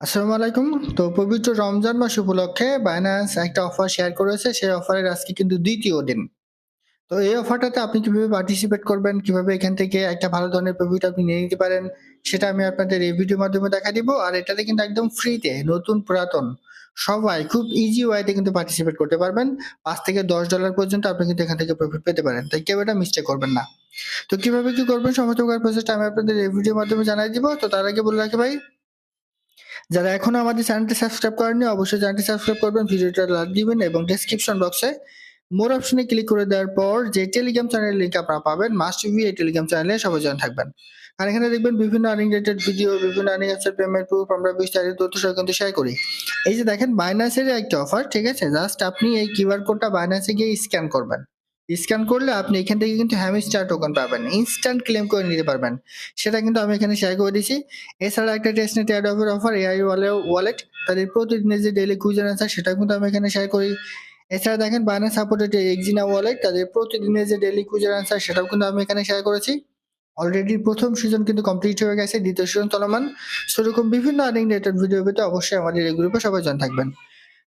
আসসালামু আলাইকুম। তো পবিত্র রমজান মাস উপলক্ষে বাইন্যান্স একটা অফার শেয়ার করেছে। সেই অফারের আজকে কিন্তু দ্বিতীয় দিন। তো এই অফারটাতে আপনি কীভাবে পার্টিসিপেট করবেন? কীভাবে এখান থেকে একটা ভালো ধরনের প্রফিট আপনি নিয়ে নিতে পারেন? সেটা আমি আপনাদের এই ভিডিওর মাধ্যমে দেখা দিব। আর এটাতে কিন্তু একদম ফ্রিতে নতুন পুরাতন, সবাই খুব ইজি ওয়াইতে কিন্তু পার্টিসিপেট করতে পারবেন। পাঁচ থেকে দশ ডলার পর্যন্ত আপনি কিন্তু এখান থেকে প্রফিট পেতে পারেন। তাই কেউ এটা মিস্টেক করবেন না। তো কীভাবে কি করবেন? সমস্ত প্রসেসটা আমি আপনাদের এই ভিডিওর মাধ্যমে জানাই দিব। তো তার আগে বলে রাখি ভাই যারা এখনও আমাদের চ্যানেলটি সাবস্ক্রাইব করেননি, অবশ্যই চ্যানেলটি সাবস্ক্রাইব করবেন, ভিডিওটা লাইক দিবেন এবং ডেসক্রিপশন বক্সে মোর অপশনে ক্লিক করে দেওয়ার পর যে টেলিগ্রাম চ্যানেলের লিঙ্ক আপনারা পাবেন মাস্ট বি এই টেলিগ্রাম চ্যানেলে সবাই জয়েন থাকবেন। আর এখানে দেখবেন বিভিন্ন আর্নিং রিলেটেড ভিডিও বিভিন্ন আর্নিং অ্যাপসের পেমেন্ট প্রুফ আমরা বিস্তারিত তথ্য সহ কিন্তু শেয়ার করি। এই যে দেখেন বাইন্যান্সের একটা অফার ঠিক আছে? জাস্ট আপনি এই কিউআর কোডটা বাইন্যান্সে গিয়ে স্ক্যান করবেন। স্ক্যান করলে আপনি এখান থেকে কিন্তু হ্যামিস্টার টোকন পাবেন। ইনস্ট্যান্ট ক্লেম করে নিতে পারবেন। সেটা কিন্তু আমি এখানে শেয়ার করে দিছি এছাড়া একটা testnet ad offer offer AI wallet তাদের প্রতিদিনের যে ডেইলি কুইজন আনসার সেটা কিন্তু আমি এখানে শেয়ার করি। এছাড়া দেখেন বাইনান্স সাপোর্টেড এক্সিনা ওয়ালেট তাদের প্রতিদিনের যে ডেইলি কুইজন আনসার সেটাও কিন্তু আমি এখানে শেয়ার করেছি। অলরেডি প্রথম সিজন কিন্তু কমপ্লিট হয়ে গেছে, দ্বিতীয় সিজন চলমান। সেরকম বিভিন্ন আর্নিং রিলেটেড ভিডিও পেতে অবশ্যই আমাদের এই গ্রুপে সবাই জান থাকবেন।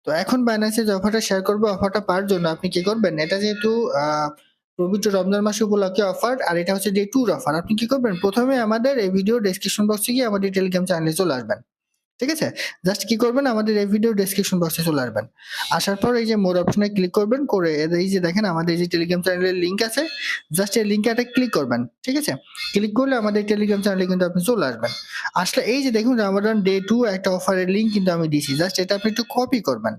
তো এখন বাইন্যান্সে যে অফারটা শেয়ার করব অফারটা পাওয়ার জন্য আপনি কি করবেন? এটা যেহেতু পবিত্র রমজান মাস উপলক্ষে অফার আর এটা হচ্ছে ডে টুর অফার আপনি কি করবেন? প্রথমে আমাদের এই ভিডিও ডেসক্রিপশন বক্সে গিয়ে আমাদের টেলিগ্রাম চ্যানেলে চলে আসবেন। ঠিক আছে? জাস্ট কি করবেন? আমাদের এই ভিডিও ডেসক্রিপশন বক্সে চলে আসবেন। আসার পর এই যে মোর অপশনে ক্লিক করবেন, করে এই যে দেখেন, আমাদের এই যে টেলিগ্রাম চ্যানেলের লিঙ্ক আছে জাস্ট এই লিঙ্কে একটা ক্লিক করবেন, ঠিক আছে? ক্লিক করলে আমাদের টেলিগ্রাম চ্যানেলে কিন্তু আপনি চলে আসবেন। আসলে এই যে দেখুন রামাদান ডে টু একটা অফারের লিঙ্ক কিন্তু আমি দিয়েছি জাস্ট এটা আপনি একটু কপি করবেন।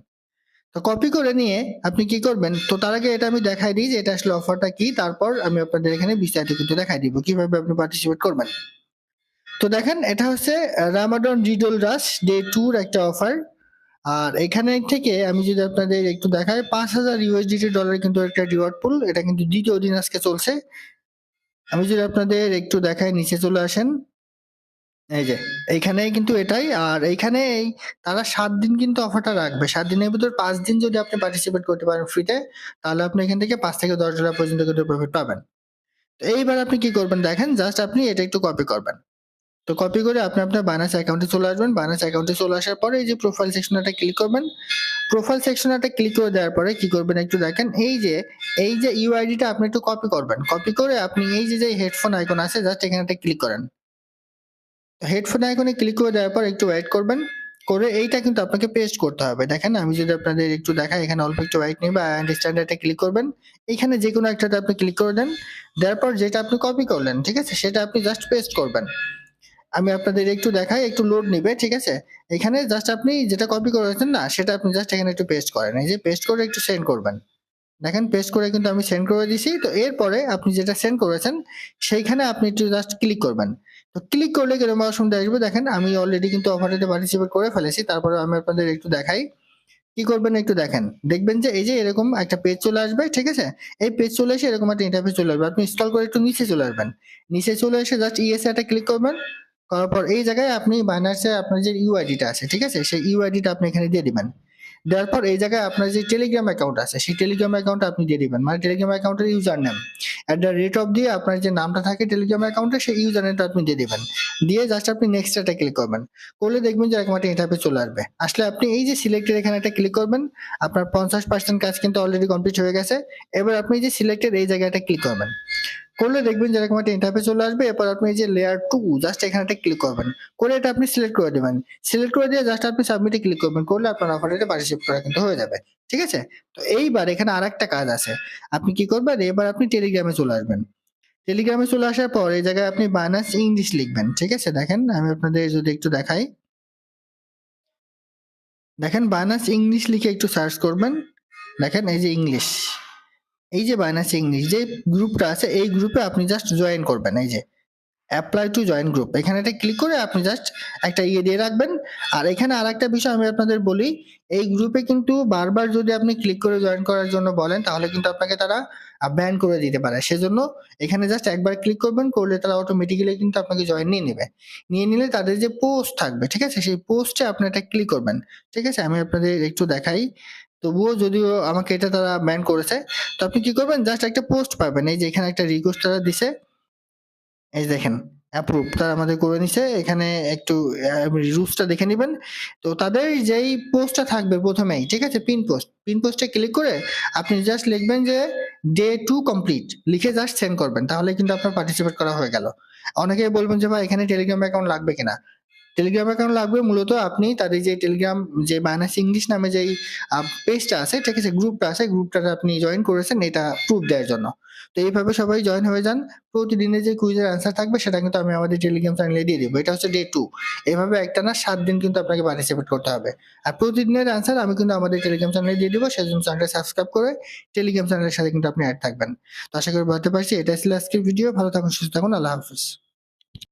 তো কপি করে নিয়ে আপনি কি করবেন? তো তার আগে এটা আমি দেখাই দিই যে এটা আসলে অফারটা কি, তারপর আমি আপনাদের এখানে বিস্তারিত কিন্তু দেখাই দিব, কীভাবে আপনি পার্টিসিপেট করবেন। তো দেখেন, এটা হচ্ছে রামাডন রিডল রাশ ডে টুর একটা অফার আর এখানে থেকে আমি যদি আপনাদের একটু দেখাই, পাঁচ হাজার ইউএসডিটি ডলার কিন্তু একটা রিওয়ার্ড পুল এটা কিন্তু দ্বিতীয় দিন আজকে চলছে। আমি যদি আপনাদের একটু দেখাই, নিচে চলে আসেন। এই যে এইখানে কিন্তু এটাই। আর এইখানে এই, তারা সাত দিন কিন্তু অফারটা রাখবে। সাত দিনের ভিতর পাঁচ দিন যদি আপনি পার্টিসিপেট করতে পারেন ফ্রিতে তাহলে আপনি এখান থেকে পাঁচ থেকে দশ ডলার পর্যন্ত কিন্তু প্রফিট পাবেন। তো এইবার আপনি কি করবেন, দেখেন জাস্ট আপনি এটা একটু কপি করবেন। তো কপি করে আপনি আপনার বাইনান্স অ্যাকাউন্টে চলে আসবেন। বাইনান্স অ্যাকাউন্টে চলে আসার পরে এই যে প্রোফাইল সেকশনটা ক্লিক করবেন। প্রোফাইল সেকশনটা ক্লিক করে দেওয়ার পরে কি করবেন একটু দেখেন, এই যে এই যে ইউআইডিটা আপনি একটু কপি করবেন। কপি করে আপনি এই যে যে হেডফোন আইকন আছে জাস্ট এখানে একটা ক্লিক করেন। হেডফোন আইকনে ক্লিক করে দেওয়ার পর একটু ওয়েট করবেন। করে এইটা কিন্তু আপনাকে পেস্ট করতে হবে। দেখেন, আমি যদি আপনাদের একটু দেখাই, এখানে অল্প একটু ওয়েট নেবে আন্ডারস্ট্যান্ড একটা ক্লিক করবেন। এখানে যে কোনো একটাতে আপনি ক্লিক করে দেন। দেওয়ার পর যেটা আপনি কপি করলেন, ঠিক আছে? সেটা আপনি জাস্ট পেস্ট করবেন। আমি আপনাদের একটু দেখাই, একটু লোড নিবে, ঠিক আছে? এখানে জাস্ট আপনি যেটা কপি করেছেন না, সেটা আপনি জাস্ট এখানে একটু পেস্ট করেন। এই যে পেস্ট করে একটু সেন্ড করবেন। দেখেন পেস্ট করে কিন্তু আমি সেন্ড করে দিছি। তো এরপরে আপনি যেটা সেন্ড করেছেন, সেইখানে আপনি একটু জাস্ট ক্লিক করবেন। তো ক্লিক করলে কীরকম অপশনটা আসবে? দেখেন, আমি অলরেডি কিন্তু অফারেতে পার্টিসিপেট করে ফেলেছি। তারপরে আমি আপনাদের একটু দেখাই। কি করবেন একটু দেখেন। দেখবেন যে এই যে এরকম একটা পেজ চলে আসবে, ঠিক আছে? এই পেজ চলে এসে এরকম একটা ইন্টারফেস চলে আসবে। আপনি ইনস্টল করে একটু নিচে চলে আসবেন। নিচে চলে এসে জাস্ট ইএসএ একটা ক্লিক করবেন। করার পর এই জায়গায় আপনি বাইনান্সে আপনার যে ইউআইডিটা আছে, ঠিক আছে? সেই ইউআইডিটা আপনি এখানে দিয়ে দিবেন। দেওয়ার পর এই জায়গায় আপনার যে টেলিগ্রাম অ্যাকাউন্ট আছে, সেই টেলিগ্রাম অ্যাকাউন্ট আপনি দিয়ে দিবেন। মানে টেলিগ্রাম অ্যাকাউন্টের user name at the rate of দিয়ে আপনার যে নামটা থাকে টেলিগ্রাম অ্যাকাউন্টে সেই ইউজার নেমটা আপনি দিয়ে দিবেন। দিয়ে জাস্ট আপনি নেক্সট একটা ক্লিক করবেন। করলে দেখবেন যে একটা ইন্টারফেস চলে আসবে। আসলে আপনি এই যে সিলেক্টেড এখানে একটা ক্লিক করবেন, আপনার পঞ্চাশ পার্সেন্ট কাজ কিন্তু অলরেডি কমপ্লিট হয়ে গেছে। এবার আপনি যে সিলেক্টেড এই জায়গায় জায়গাটা ক্লিক করবেন। করলে দেখবেন যে এরকম একটা ইন্টারফেস চলে আসবে, এরপর আপনি এই যে লেয়ার টু জাস্ট এখানে একটা ক্লিক করবেন। করে এটা আপনি সিলেক্ট করে দেবেন। সিলেক্ট করে দিয়ে জাস্ট আপনি সাবমিটে ক্লিক করবেন। করলে আপনার অফারটা পার্টিসিপেট করা কিন্তু হয়ে যাবে। ঠিক আছে? তো এইবার এখানে আর একটা কাজ আছে। আপনি কি করবেন? এবার আপনি টেলিগ্রামে চলে আসবেন। টেলিগ্রামে চলে আসার পর এই জায়গায় আপনি বায়ানাস ইংলিশ লিখবেন। ঠিক আছে? দেখেন, আমি আপনাদের যদি একটু দেখাই। দেখেন বায়ানাস ইংলিশ লিখে একটু সার্চ করবেন। দেখেন, এই যে ইংলিশ এই যে বায়ানাস ইংলিশ যে গ্রুপটা আছে, এই গ্রুপে আপনি জাস্ট জয়েন করবেন, এই যে অ্যাপ্লাই টু জয়েন গ্রুপ এখানে এটা ক্লিক করে আপনি জাস্ট একটা ইয়ে দিয়ে রাখবেন। আর এখানে আর একটা বিষয় আমি আপনাদের বলি, এই গ্রুপে কিন্তু বারবার যদি আপনি ক্লিক করে জয়েন করার জন্য বলেন, তাহলে কিন্তু আপনাকে তারা ব্যান করে দিতে পারে। সেজন্য এখানে জাস্ট একবার ক্লিক করবেন, করলে তারা অটোমেটিক্যালি কিন্তু আপনাকে জয়েন নিয়ে নেবে। নিয়ে নিলে তাদের যে পোস্ট থাকবে, ঠিক আছে? সেই পোস্টে আপনি একটা ক্লিক করবেন। ঠিক আছে? আমি আপনাদের একটু দেখাই। তবুও যদিও আমাকে এটা তারা ব্যান করেছে, তো আপনি কি করবেন? জাস্ট একটা পোস্ট পাবেন। এই যে এখানে একটা রিকোয়েস্ট তারা দিছে, এই দেখেন অ্যাপ্রুভ তারা আমাদের করে নিছে। এখানে একটু রুলসটা দেখে নেবেন। তো তাদের যেই পোস্টটা থাকবে প্রথমেই, ঠিক আছে? পিন পোস্ট পিন পোস্টে ক্লিক করে আপনি জাস্ট লিখবেন যে ডে টু কমপ্লিট লিখে জাস্ট সেন্ড করবেন। তাহলে কিন্তু আপনার পার্টিসিপেট করা হয়ে গেল। অনেকেই বলবেন যে, ভাই, এখানে টেলিগ্রাম অ্যাকাউন্ট লাগবে কিনা? টেলিগ্রাম অ্যাকাউন্ট লাগবে, মূলত আপনি তাদের যে টেলিগ্রাম যে মাইনাস ইংলিশ নামে যেই পেজটা আছে, ঠিক আছে গ্রুপটা আছে গ্রুপটাতে আপনি জয়েন করেছেন, এটা প্রুফ দেওয়ার জন্য। তো এইভাবে সবাই জয়েন হয়ে যান। প্রতিদিনের যে কুইজের অ্যান্সার থাকবে, সেটা কিন্তু আমি আমাদের টেলিগ্রাম চ্যানেলে দিয়ে দিব। এটা হচ্ছে ডে টু এভাবে একটা না, সাত দিন কিন্তু আপনাকে পার্টিসিপেট করতে হবে। আর প্রতিদিনের অ্যান্সার আমি কিন্তু আমাদের টেলিগ্রাম চ্যানেলে দিয়ে দিব, সেজন্য চ্যানেলটা সাবস্ক্রাইব করে টেলিগ্রাম চ্যানেলের সাথে কিন্তু আপনি অ্যাড থাকবেন। তো আশা করি বলতে পারছি এটা ছিল আজকের ভিডিও ভালো থাকুন, সুস্থ থাকুন, আল্লাহ হাফিজ।